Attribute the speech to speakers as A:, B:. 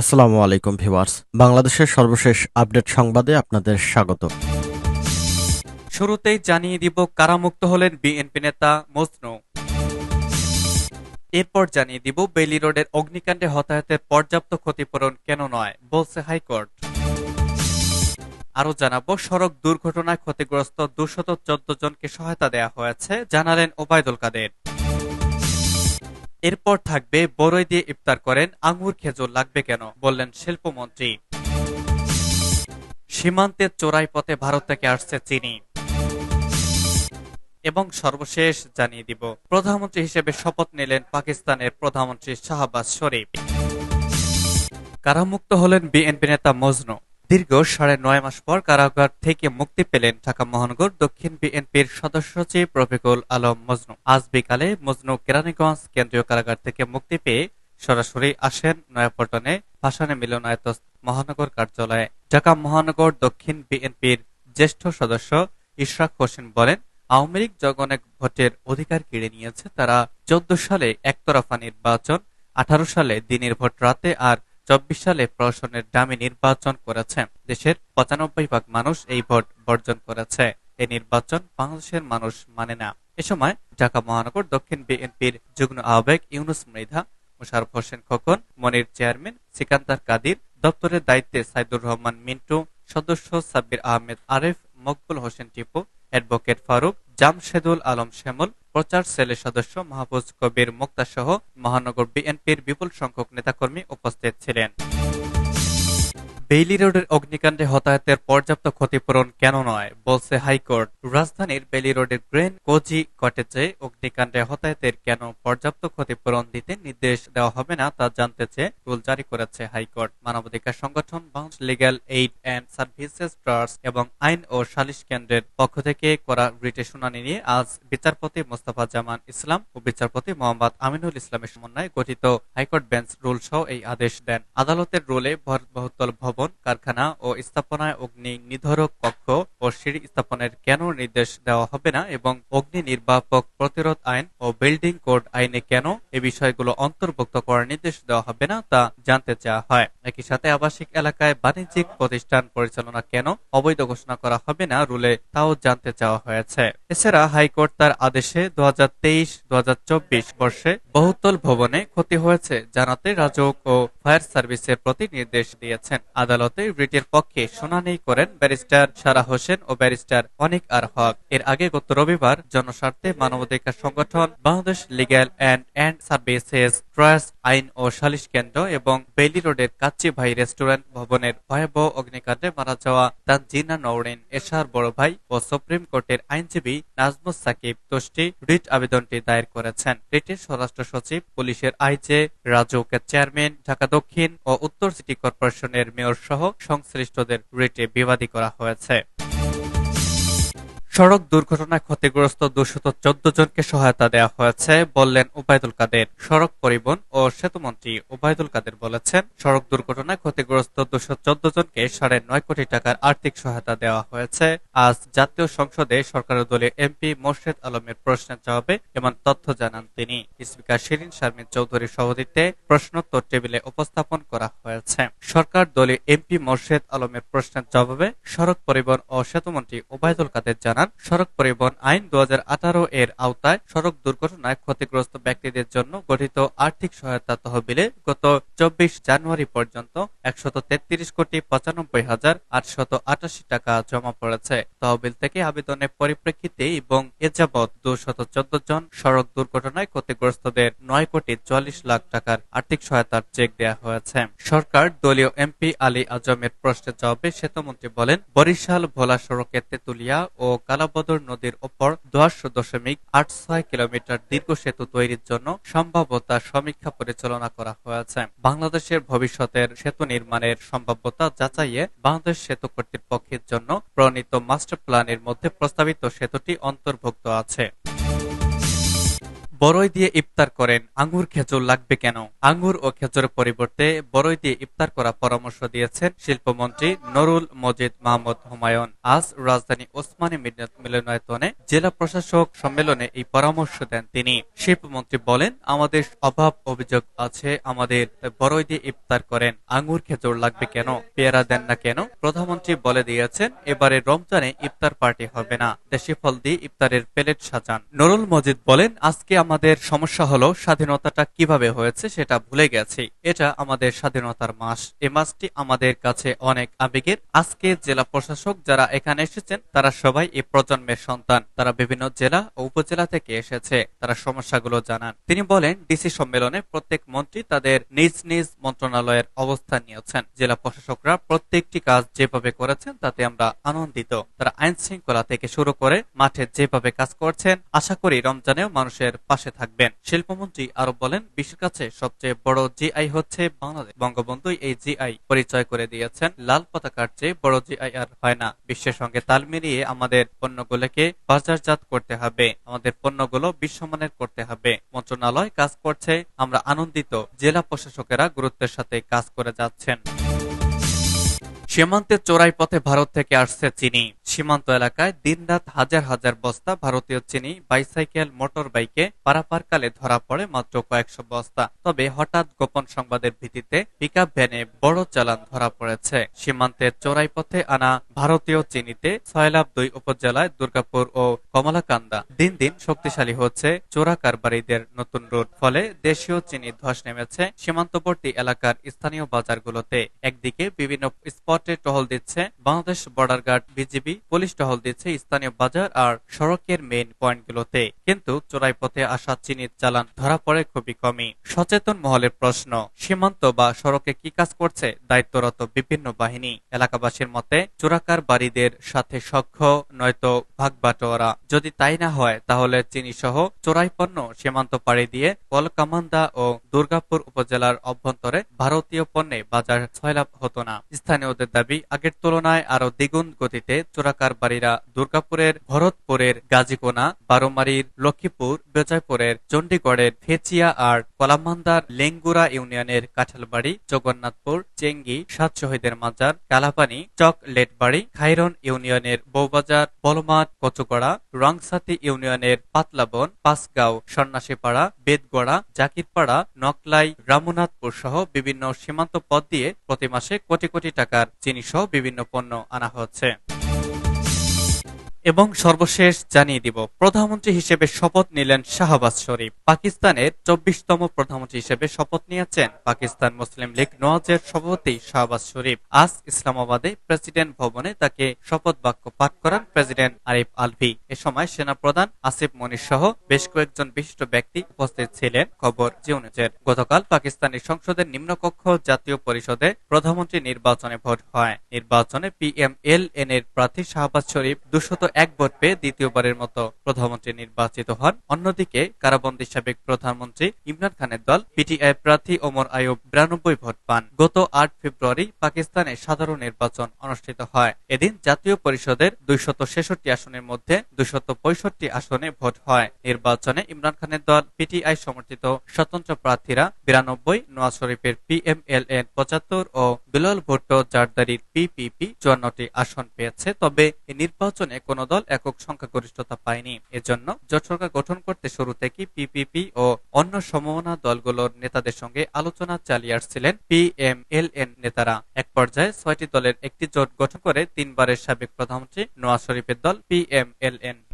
A: আসসালামু আলাইকুম ভিউয়ার্স। বাংলাদেশের সর্বশেষ আপডেট সংবাদে আপনাদের স্বাগত।
B: শুরুতেই জানিয়ে দিব কারামুক্ত হলেন বিএনপি নেতা মজনু। এরপর জানিয়ে দিব বেলি রোডের অগ্নিকাণ্ডে হতাহতের পর্যাপ্ত ক্ষতিপূরণ কেন নয়, বলছে হাইকোর্ট। আরও জানাব, সড়ক দুর্ঘটনায় ক্ষতিগ্রস্ত দুশত চোদ্দ জনকে সহায়তা দেওয়া হয়েছে, জানালেন ওবায়দুল কাদের। এরপর থাকবে বড়ই দিয়ে ইফতার করেন, আঙ্গুর খেজুর লাগবে কেন? বললেন শিল্পমন্ত্রী। সীমান্তের চোরাই পথে ভারত থেকে আসছে চিনি। এবং সর্বশেষ জানিয়ে দিব, প্রধানমন্ত্রী হিসেবে শপথ নিলেন পাকিস্তানের প্রধানমন্ত্রী শাহবাজ শরীফ। কারামুক্ত হলেন বিএনপি নেতা মজনু। দীর্ঘ সাড়ে নয় মাস পর কারাগার থেকে মুক্তি পেলেন ঢাকা মহানগর দক্ষিণ বিএনপির সদস্য সচিব রফিকুল আলম মজনু। আজ বিকালে মজনু কেরানীগঞ্জ কেন্দ্রীয় কারাগার থেকে মুক্তি পেয়ে সরাসরি আসেন নয়াপল্টনে ভাসানে মিলনায়ত মহানগর কার্যালয়ে। ঢাকা মহানগর দক্ষিণ বিএনপির জ্যেষ্ঠ সদস্য ইশরাক হোসেন বলেন, আওয়ামী লীগ জগনেক ভোটের অধিকার কেড়ে নিয়েছে। তারা চোদ্দ সালে একতরফা নির্বাচন, আঠারো সালে দিনের ভোট রাতে আর চব্বিশ সালে প্রশাসনের ডামি নির্বাচন করেছে দেশের পঁচানব্বই ভাগ মানুষ এই ভোট বর্জন করেছে। এই নির্বাচন বাংলাদেশের মানুষ মানে না। এ সময় ঢাকা মহানগর দক্ষিণ বিএনপির যুগ্ম আহ্বায়ক ইউনুস মৃধা, মোশারফ হোসেন খোকন, মনির চেয়ারম্যান সিকান্দার কাদির, দপ্তরের দায়িত্বে সাইদুর রহমান মিন্টু, সদস্য সাব্বির আহমেদ আরেফ, মকবুল হোসেন টিপু, অ্যাডভোকেট ফারুক জামশেদুল আলম শ্যামল, প্রচার সেলের সদস্য মাহফুজ কবির মুক্তা সহ মহানগর বিএনপির বিপুল সংখ্যক নেতাকর্মী উপস্থিত ছিলেন। বেইলি রোডের অগ্নিকাণ্ডে হতাহতের পর্যাপ্ত ক্ষতিপূরণ কেন নয়, বলছে হাইকোর্ট। রাজধানীর বেইলি রোডের গ্রেন কোজি কটেজে অগ্নিকাণ্ডে হতাহতের কেন পর্যাপ্ত ক্ষতিপূরণ দিতে নির্দেশ দেওয়া হবে না তা জানতে চেয়ে রুল জারি করেছে হাইকোর্ট। মানবাধিকার সংগঠন, Bangladesh legal aid and services trust এবং আইন ও সালিশ কেন্দ্রের পক্ষ থেকে করা রিটে শুনানি নিয়ে আজ বিচারপতি মোস্তফা জামান ইসলাম ও বিচারপতি মোহাম্মদ আমিনুল ইসলামের সমন্বয়ে গঠিত হাইকোর্ট বেঞ্চ রুল সহ এই আদেশ দেন। আদালতের রুলে বহুতল ভবন কারখানা ও স্থাপনায় অগ্নি নিধরক কক্ষ ও সিঁড়ি স্থাপনের কেন নির্দেশ দেওয়া হবে না এবং অগ্নি নির্বাপক প্রতিরোধ আইন ও বিল্ডিং কোড আইনে কেন এ বিষয়গুলো অন্তর্ভুক্ত করার নির্দেশ দেওয়া হবে না তা জানতে চাওয়া হয়। একই সাথে আবাসিক এলাকায় বাণিজ্যিক প্রতিষ্ঠান পরিচালনা কেন অবৈধ ঘোষণা করা হবে না রুলে তাও জানতে চাওয়া হয়েছে। এছাড়া হাইকোর্ট তার আদেশে দু হাজার তেইশ দু হাজার চব্বিশ বর্ষে বহুতল ভবনে ক্ষতি হয়েছে জানাতে রাজক ও ফায়ার সার্ভিসের প্রতি নির্দেশ দিয়েছেন। আদালতে রিটের পক্ষে শুনানি করেন ব্যারিস্টার সারা হোসেন ও ব্যারিস্টার অনিক আর হক। এর আগে গত রবিবার জনস্বার্থে মানবাধিকার সংগঠন Bangladesh legal and and services trust আইন ও সালিশ কেন্দ্র এবং বেইলি রোডের কাচ্চি ভাই রেস্টুরেন্ট ভবনের ভয়াবহ অগ্নিকাণ্ডে মারা যাওয়া তানজিনা নওরিন, এশার বড় ভাই ও সুপ্রিম কোর্টের আইনজীবী নাজমুস সাকিব তোষ্টি রিট আবেদনটি দায়ের করেছেন। রিটের স্বরাষ্ট্র সচিব, পুলিশের আইজে রাজউকের চেয়ারম্যান, ঢাকা দক্ষিণ ও উত্তর সিটি কর্পোরেশনের মেয়র সহ সংশ্লিষ্টদের রেটে বিবাদী করা হয়েছে। সড়ক দুর্ঘটনায় ক্ষতিগ্রস্ত দুশত চোদ্দ জনকে সহায়তা দেওয়া হয়েছে বললেন ওবায়দুল কাদের। সড়ক পরিবহন ও সেতুমন্ত্রী ওবায়দুল কাদের বলেছেন, সড়ক দুর্ঘটনায় ক্ষতিগ্রস্ত দুশো চোদ্দ জনকে সাড়ে নয় কোটি টাকার আর্থিক সহায়তা দেওয়া হয়েছে। আজ জাতীয় সংসদে সরকারের দলীয় এমপি মোর্শেদ আলমের প্রশ্নের জবাবে এমন তথ্য জানান তিনি। স্পিকার শিরিন শারমিন চৌধুরীর সভাপতিত্বে প্রশ্নোত্তর টেবিলে উপস্থাপন করা হয়েছে। সরকার দলীয় এমপি মোর্শেদ আলমের প্রশ্নের জবাবে সড়ক পরিবহন ও সেতুমন্ত্রী ওবায়দুল কাদের জানান সড়ক পরিবহন আইন দু হাজার আঠারো এর আওতায় সড়ক দুর্ঘটনায় ক্ষতিগ্রস্ত ব্যক্তিদের জন্য গঠিত আর্থিক সহায়তা তহবিলে গত চব্বিশ জানুয়ারি পর্যন্ত একশত তেত্রিশ কোটি পঁচানব্বই হাজার আটশত আটাশি টাকা জমা পড়েছে। তহবিল থেকে আবেদনের পরিপ্রেক্ষিতে এবং এ যাবৎ দুশত চোদ্দ জন সড়ক দুর্ঘটনায় ক্ষতিগ্রস্তদের নয় কোটি চুয়াল্লিশ লাখ টাকার আর্থিক সহায়তার চেক দেওয়া হয়েছে। সরকার দলীয় এমপি আলী আজমের প্রশ্নের জবাবে সেতুমন্ত্রী বলেন, বরিশাল ভোলা সড়কের তেতুলিয়া ও কালাবদর নদীর ওপর দশ দশমিক আট ছয় কিলোমিটার দীর্ঘ সেতু তৈরির জন্য সম্ভাব্যতা সমীক্ষা পরিচালনা করা হয়েছে। বাংলাদেশের ভবিষ্যতের সেতু নির্মাণের সম্ভাব্যতা যাচাইয়ে বাংলাদেশ সেতু কর্তৃপক্ষের জন্য প্রণীত মাস্টার প্ল্যানের মধ্যে প্রস্তাবিত সেতুটি অন্তর্ভুক্ত আছে। বড়ই দিয়ে ইফতার করেন, আঙ্গুর খেজুর লাগবে কেন? আঙ্গুর ও খেজুরের পরিবর্তে বড়ই দিয়ে ইফতার করা পরামর্শ দিয়েছেন শিল্পমন্ত্রী নরুল মজিদ মাহমুদ হুমায়ুন। আজ রাজধানী ওসমানী মিলন- মিলনায়তনে জেলা প্রশাসক সম্মেলনে এই পরামর্শ দেন তিনি। শিল্পমন্ত্রী বলেন, আমাদের অভাব অভিযোগ আছে, আমাদের বড়ই দিয়ে ইফতার করেন, আঙ্গুর খেজুর লাগবে কেন? পেয়ারা দেন না কেন? প্রধানমন্ত্রী বলে দিয়েছেন, এবারে রমজানে ইফতার পার্টি হবে না, দেশি ফল দিয়ে ইফতারের প্লেট সাজান। নরুল মজিদ বলেন, আজকে আমাদের সমস্যা হলো স্বাধীনতাটা কীভাবে হয়েছে সেটা ভুলে গেছি। এটা আমাদের স্বাধীনতার মাস। এই মাসটি আমাদের কাছে অনেক আবেগের। আজকে জেলা প্রশাসক যারা এখানে এসেছেন, তারা সবাই এই প্রজন্মের সন্তান। তারা বিভিন্ন জেলা ও উপজেলা থেকে এসেছে। তারা সমস্যাগুলো জানান। তিনি বলেন, ডিসি সম্মেলনে প্রত্যেক মন্ত্রী তাদের নিজ নিজ মন্ত্রণালয়ের অবস্থান নিয়েছেন। জেলা প্রশাসকরা প্রত্যেকটি কাজ যেভাবে করেছেন, তাতে আমরা আনন্দিত। তারা আইন শৃঙ্খলা থেকে শুরু করে মাঠে যেভাবে কাজ করছেন, আশা করি রমজানেও মানুষের পাশে থাকবেন। শিল্পমন্ত্রী আরও বলেন, বিশ্বের কাছে সবচেয়ে বড় জিআই হচ্ছে বাংলাদেশ। বঙ্গবন্ধু এই জিআই পরিচয় করে দিয়েছেন। লাল পতাকার চেয়ে বড় জিআই আর হয় না। বিশ্বের সঙ্গে তাল মিলিয়ে আমাদের পণ্যগুলোকে বাজারজাত করতে হবে। আমাদের পণ্যগুলো বিশ্বমানের করতে হবে। মন্ত্রণালয় কাজ করছে। আমরা আনন্দিত। জেলা প্রশাসকেরা গুরুত্বের সাথে কাজ করে যাচ্ছেন। সীমান্তের চোরাই পথে ভারত থেকে আসছে চিনি। সীমান্ত এলাকায় দিনরাত হাজার হাজার বস্তা ভারতীয় চিনি বাইসাইকেল মোটর বাইকে পারাপারকালে ধরা পড়ে মাত্র কয়েকশো বস্তা। তবে হঠাৎ গোপন সংবাদের ভিত্তিতে পিকআপ ভ্যানে বড় চালান ধরা পড়েছে। সীমান্তের চোরাই পথে আনা ভারতীয় চিনিতে ছয়লাভ দুই উপজেলায় দুর্গাপুর ও কমলাকান্দা দিন দিন শক্তিশালী হচ্ছে চোরা কারবারিদের নতুন রুট ফলে দেশীয় চিনি ধস নেমেছে সীমান্তবর্তী এলাকার স্থানীয় বাজারগুলোতে। একদিকে বিভিন্ন স্পটে টহল দিচ্ছে Bangladesh border guard BGB, police টহল দিচ্ছে স্থানীয় বাজার আর সড়কের মেইন পয়েন্টগুলোতে কিন্তু চোরাই পথে আসা চিনির চালান ধরা পড়ে খুবই কমই। সচেতন মহলের প্রশ্ন, সীমান্ত বা সড়কে কি কাজ করছে দায়িত্বরত বিভিন্ন বাহিনী? এলাকাবাসীর মতে, চোরাকার বাড়িদের সাথে সখ্য, নয়তো ভাগ বাটোয়ারা যদি তাই না হয়, তাহলে চিনি সহ চোরাই পণ্য সীমান্ত পাড়ি দিয়ে কলকামান্দা ও দুর্গাপুর উপজেলার অভ্যন্তরে ভারতীয় পণ্যে বাজার ছয়লাভ হতো না। স্থানীয়দের দাবি, আগের তুলনায় আরও দ্বিগুণ গতিতে চোরাকার বাড়িরা দুর্গাপুরের ভরতপুরের গাজীকোনা বারোমারির লক্ষ্মীপুর, বেজয়পুরের চণ্ডীগড়ের ফেচিয়া আর কলামান্দার লেঙ্গুরা ইউনিয়নের কাঁঠালবাড়ি, জগন্নাথপুর, চেঙ্গি, সাত শহীদের মাজার, কালাপানি চকলেটবাড়ি খাইরন ইউনিয়নের বৌবাজার বলমাট, কচুগড়া, রংসাতি ইউনিয়নের পাতলাবন, পাঁচগাঁও, সন্ন্যাসীপাড়া, বেদগড়া, জাকিরপাড়া, নকলাই, রামনাথপুর সহ বিভিন্ন সীমান্ত পথ দিয়ে প্রতি মাসে কোটি কোটি টাকার চিনি সহ বিভিন্ন পণ্য আনা হচ্ছে। এবং সর্বশেষ জানিয়ে দিব। প্রধানমন্ত্রী হিসেবে শপথ নিলেন শাহবাজ শরীফ। পাকিস্তানের চব্বিশতম প্রধানমন্ত্রী হিসেবে শপথ নিয়েছেন পাকিস্তান মুসলিম লীগ নওয়াজের সভাপতি শাহবাজ শরীফ। আজ ইসলামাবাদে প্রেসিডেন্ট ভবনে তাকে শপথ বাক্য পাঠ করান প্রেসিডেন্ট আরিফ আলভি। এ সময় সেনাপ্রধান আসিফ মনির সহ বেশ কয়েকজন বিশিষ্ট ব্যক্তি উপস্থিত ছিলেন খবর জিউনিজের। গতকাল পাকিস্তানের সংসদের নিম্নকক্ষ জাতীয় পরিষদে প্রধানমন্ত্রী নির্বাচনে ভোট হয়। নির্বাচনে পিএমএল এন এর প্রার্থী শাহবাজ শরীফ দুশত এক ভোট পেয়ে দ্বিতীয়বারের মতো প্রধানমন্ত্রী নির্বাচিত হন। অন্যদিকে কারাবন্দী সাবেক প্রধানমন্ত্রী ইমরান খানের দল পিটিআই প্রার্থী ওমর আয়ুব বিরানব্বই ভোট পান। গত আট ফেব্রুয়ারি পাকিস্তানে সাধারণ নির্বাচন অনুষ্ঠিত হয়। এদিন জাতীয় পরিষদের দুইশত ছেষট্টি আসনের মধ্যে দুইশত পঁয়ষট্টি আসনে ভোট হয়। নির্বাচনে ইমরান খানের দল পিটিআই সমর্থিত স্বতন্ত্র প্রার্থীরা বিরানব্বই, নওয়াজ শরীফের পিএমএলএন পঁচাত্তর ও বিলাল ভুট্টো জারদারির পিপিপি চুয়ান্নটি আসন পেয়েছে। তবে এই নির্বাচনে কোন দল একক সংখ্যাগরিষ্ঠতা পায়নি। এজন্য জোট সরকার গঠন করতে শুরু থেকে পিপিপি ও অন্য সমমনা দলগুলোর নেতাদের সঙ্গে আলোচনা চালিয়ে আসছিলেন পি এম এল এন নেতারা। এক পর্যায়ে ছয়টি দলের একটি জোট গঠন করে তিনবারের সাবেক প্রধানমন্ত্রী নওয়াজ শরীফের দল পিএমএলএন